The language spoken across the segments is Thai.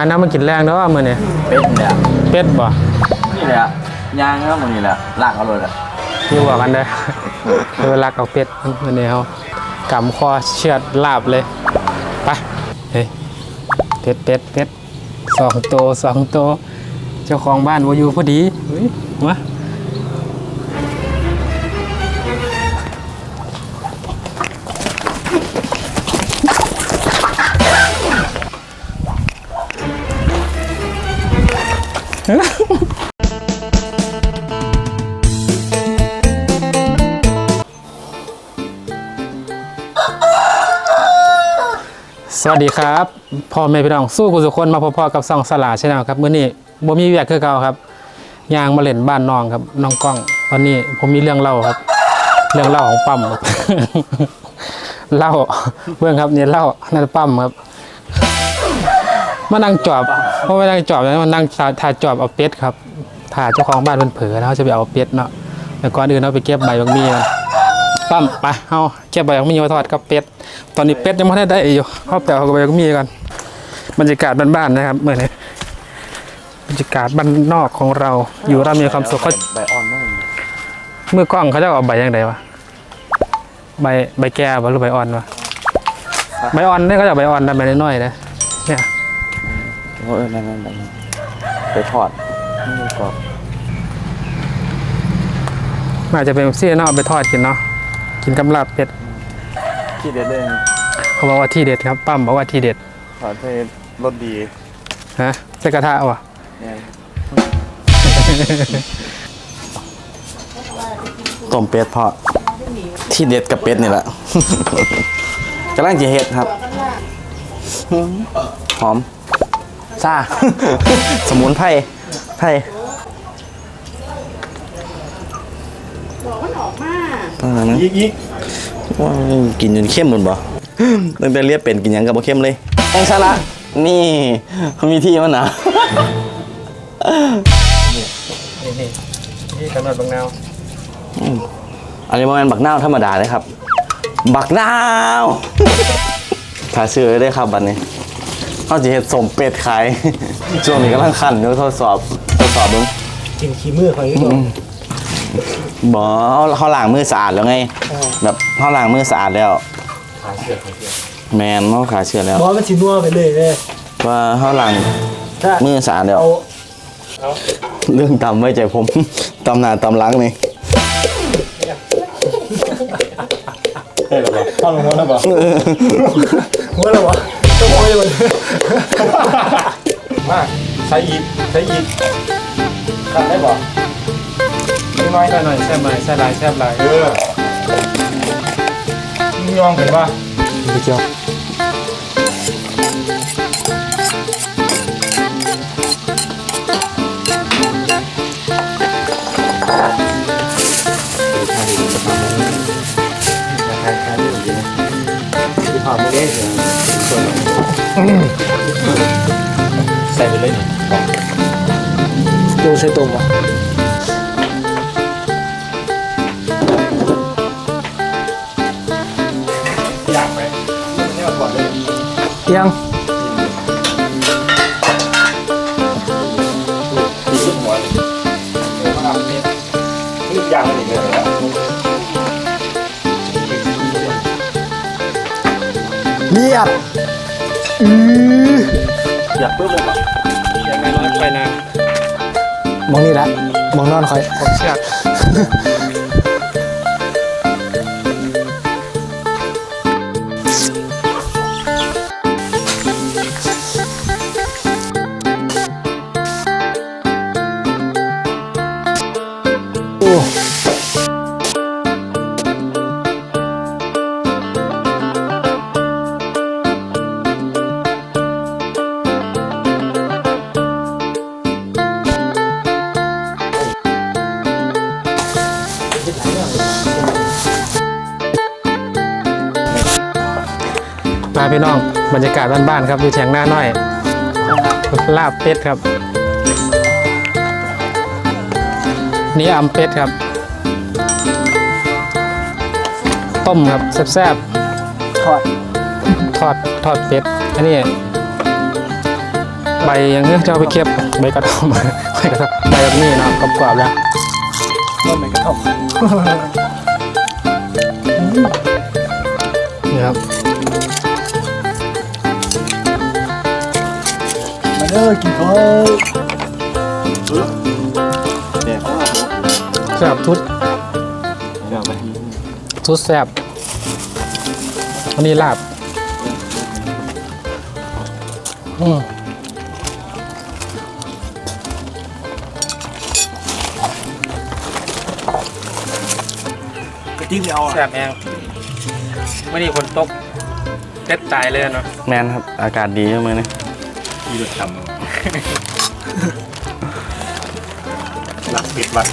อันนั้นมากินแรงเนาะมื้อนี้เป็ดเนี่ยเป็ดบ่นี่แหละยางก็มันนี่แหละลากเอาเลยแหละอยู่บอกกันเด้อเวลาเอาเป็ดมื้อนี้เฮากำคอเชือดลาบเลยไปเฮ้ยเป็ดเป็ดเป็ดสองโตวสองโตวเจ้าของบ้านบ่อยู่พอดีเฮ้ วัสดีครับพ่อแม่พี่น้องสู้กุสุคนมาพบๆกับซองสลาใช่ไหมครับเมื้อนี้บ่มีเวียกคือเก่าครับยางมาเล่นบ้านน้องครับน้องกล้อง ตอนนี้ผมมีเรื่องเล่าครับ เรื่องเล่าของปั๊มครับเล่าเบื้องครับเนี่ยเล่านั่นปั๊มครับมานั่งจอบเพราะมานั่งจอบแล้วมานั่งถ่าถาจอบเอาเป็ดครับถ่าเจ้าของบ้านมันเผลอแล้วจะไปเอาเป็ดเนาะแต่ก่อนอื่นเราไปเก็บใบบางมีกัน ปั๊มไปเอาเก็บใบบางมีมาทอดกับเป็ด ตอนนี้เป็ดยังไม่ได้ได้อยู่เข้าแต่เอาใบบางมีกันบรรยากาศบ้านๆนะครับเมื่อนี้บรรยากาศบ้านนอกของเราอยู่เรามีความสุขเขาใบอ่อนมากมือกล้องเขาจะเอาใบยังไงวะใบใบแก่บ่หรือใบอ่อนวะใบอ่อนเนี่ยเขาจะเอาใบอ่อนทำใบน้อยๆนะเนี่ยโอ้ยนั่นนั่นนั่นไปทอดนี่ก็อาจจะเป็นซี่เนาะเอาไปทอดกินเนาะ กินกับลาบเป็ดที่เด็ดเลยเขาบอกว่าที่เด็ดครับปั้มบอกว่าที่เด็ดทอดให้รสดีฮะใส่กระทะวะเนี่ยต้มเป็ดเพาะที่เด็ดกับเป็ดนี่แหละกำลังจะเห็ดครับหืมหอมซ่าสมุนไพรไพร บอกมันออกมา อะไรนะอีกอีกว่ากินจนเข้มหมดบ่ตั้งแต่เรียกเป็นกินหยังกับบ่เข้มเลยแองซาละนี่เขามีที่มันนะนี่นี่นี่กำหนดบางนาวอันนี้มันบักนาวธรรมดาเลยครับ บักนาวขาซื้อได้ครับบัดนี้เขาจะเห็ดสมเป็ดขายช่วงนี้กำลังขันอยู่ทดสอบทดสอบเบิ่งกินขี้มือคอยก็ บ่เขาล้างมือสะอาดแล้วไง แบบเขาล้างมือสะอาดแล้วขาเชือกขาเชือกแมนเขาขาเชื่อแล้วบอสมันชินัวไปเลยเลยว่าเขาล้างถ้ามือสะอาดแล้วเอาเรื่องตำไว้ใจผมตำหน้าตำหลังนี่ได้หรอฟังหัวนะบ่หัวแล้ววะต้องหัวเลยมันมาใส่อีกใส่อีกขัดได้บ่น้อยหน่อยแซ่บหน่อยแซ่บหลายแซ่บหลายเออมึงยองเห็นป่ะ ไปเกี่ยวที่ผ่านไม่ได้เสียส่วนใส่ไป ยังดีขึ้นหัวเลยเออมาอาบเนี่ยนี่ยางมันอีกเลยนะเรียบอืออยากเพิ่มเลยป่ะยังไม่ร้อยไปนะมองนี่แหละมองนอนคอยผมเชือก มาพี่น้องบรรยากาศบ้านๆครับอยู่แถงหน้าน้อย ลาบเป็ดครับ นี่อำเป็ดครับ ต้มครับแซ่บทอดๆทอดทอดเป็ดอันนี้เอใบอย่างเงี้ยจะเอาไปเก็บใบกระท่อมใบกระท่อมใบแบบนี้เนาะกรอบๆแล้วต้นไหนกระท่อมนี่ครับ เด้อกินข้าวเนี่ยแซ่บทุดเดี๋ยวไปทุดแซ่บอันนี้ลาบอืมกระจิ้งเอาอะแซ่บแห้งไม่นี่คนตกเต็ดตายเลยเนาะแมนครับ อากาศดีใช่ไหมเนี่ ยมีรถทำ หลักปิดวัด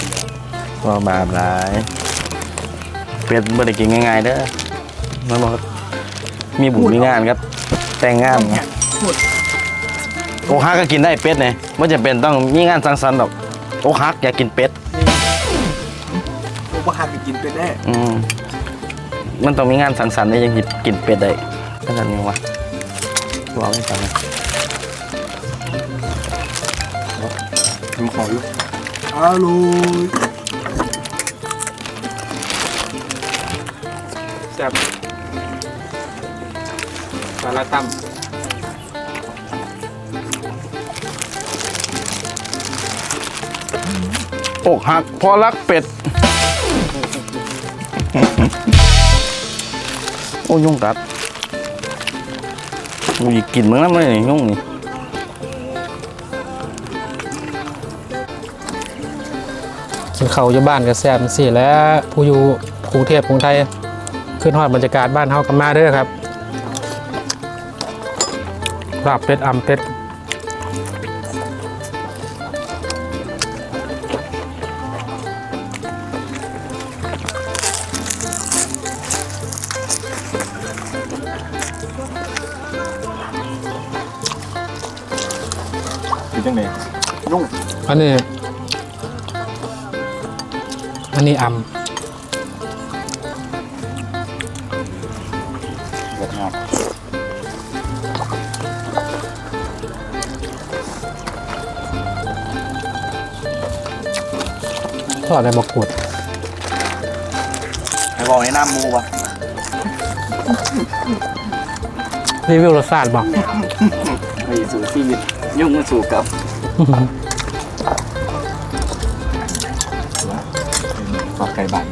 ว่าบาปร้ายเป็ดไม่ได้กินง่ายๆเด้อมันบอกมีบุญมีงานครับ แต่งงานนะโอ้ฮักก็กินได้เป็ดเนี่ยไม่จะเป็นต้องมีงานสังสรรค์หรอกโอ้ฮักอยากกินเป็ดพวกว่าหากกินเป็นแน่อืมมันต้องมีงานสังสรรค์ได้ยังกินเป็ดได้ขนาดนี้วะบอกให้ฟังนะ ดูขออยู่อร่อยแซ่บสาระตั้มอกหักเพอรักเป็ด โอ้ยุ่งกัดกูอยากกินมึงน้ำเลยนี่ยุ่งนี่ กินข้าวอยู่บ้านก็แซ่บสิแหล้วผู้อยู่กรุงเทพกรุงไทยขึ้นฮอดบรรยากาศบ้านเฮากันมาเด้อครับลาบเป็ดอ่ำเป็ดกินจังไหนนุ่งอันนี้อั นนี้อ่เกิดงานำทอดในบกรูดไอ้บอกให้น้ำมูวะรีวิวรสชาติบอก ไปสู่ชีวิตยุ่งมาสู่กับ ฝากไก่บ้าน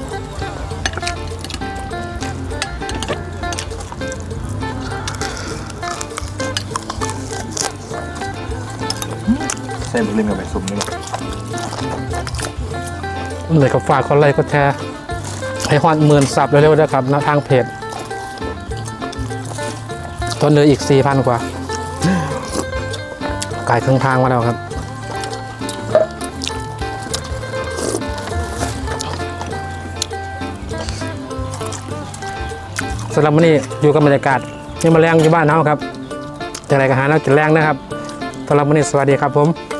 เส้นบุรีกับไปสุ่มนี่หรอเลยก็ฝากคนไลค์ก็แชร์ให้ฮอดหมื่นซับเร็วๆนะครับนะทางเพจตอนเหลืออีก 4,000 กว่าไก่ครึ่งทางมาแล้วครับ สำหรับวันนี้อยู่กับบรรยากาศยังมาแรงอยู่บ้านเฮาครับอย่ากไรก็หาแล้วจะแรงนะครับสำหรับวันนี้สวัสดีครับผม